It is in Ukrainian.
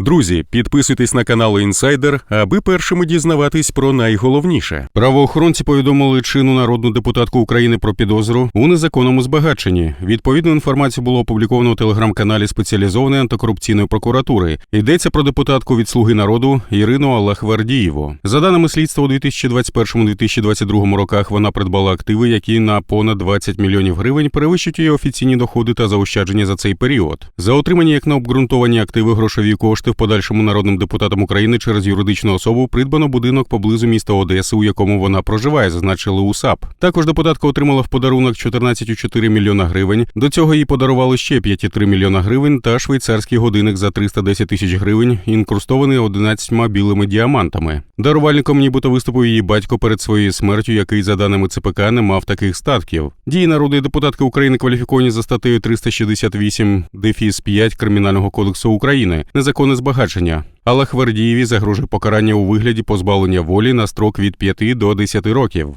Друзі, підписуйтесь на канал Інсайдер, аби першими дізнаватись про найголовніше. Правоохоронці повідомили чину народну депутатку України про підозру у незаконному збагаченні. Відповідну інформацію було опубліковано у телеграм-каналі спеціалізованої антикорупційної прокуратури. Йдеться про депутатку від Слуги народу Ірину Аллахвердієву. За даними слідства, у 2021-2022 роках вона придбала активи, які на понад 20 мільйонів гривень перевищують її офіційні доходи та заощадження за цей період. За отримані як на обґрунтовані активи грошові кошти в подальшому народним депутатом України через юридичну особу придбано будинок поблизу міста Одеси, у якому вона проживає, зазначили у САП. Також депутатка отримала в подарунок 14,4 мільйона гривень. До цього їй подарували ще 5,3 мільйона гривень та швейцарський годинник за 310 тисяч гривень, інкрустований 11 білими діамантами. Дарувальником нібито виступив її батько перед своєю смертю, який, за даними ЦПК, не мав таких статків. Дії народної депутатки України кваліфіковані за статтею 368 дефіс 5 Кримінального кодексу України незаконне збагачення. Але Хвердієві загрожує покарання у вигляді позбавлення волі на строк від 5 до 10 років.